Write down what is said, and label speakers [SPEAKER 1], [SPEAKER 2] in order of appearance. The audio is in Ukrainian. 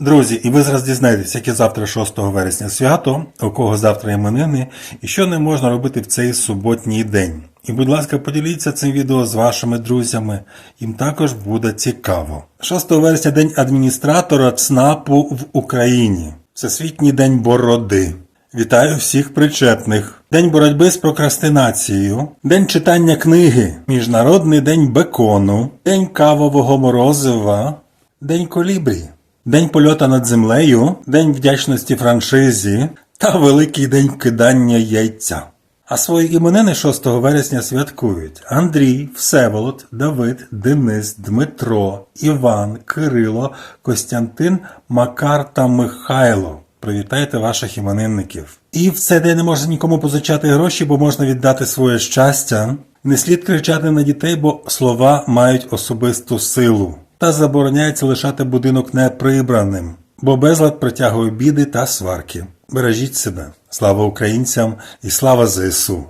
[SPEAKER 1] Друзі, і ви зараз дізнаєтесь, яке завтра 6 вересня свято, у кого завтра іменини, і що не можна робити в цей суботній день. І, будь ласка, поділіться цим відео з вашими друзями, їм також буде цікаво. 6 вересня день адміністратора ЦНАПу в Україні. Всесвітній день бороди. Вітаю всіх причетних. День боротьби з прокрастинацією, День читання книги, Міжнародний день бекону, День кавового морозива, День колібрі, День польота над землею, День вдячності франшизі та Великий день кидання яйця. А свої іменини 6 вересня святкують Андрій, Всеволод, Давид, Денис, Дмитро, Іван, Кирило, Костянтин, Макар та Михайло. Привітайте ваших іменинників. І в цей день не можна нікому позичати гроші, бо можна віддати своє щастя. Не слід кричати на дітей, бо слова мають особисту силу. Та забороняється лишати будинок неприбраним, бо безлад притягує біди та сварки. Бережіть себе. Слава українцям і слава ЗСУ!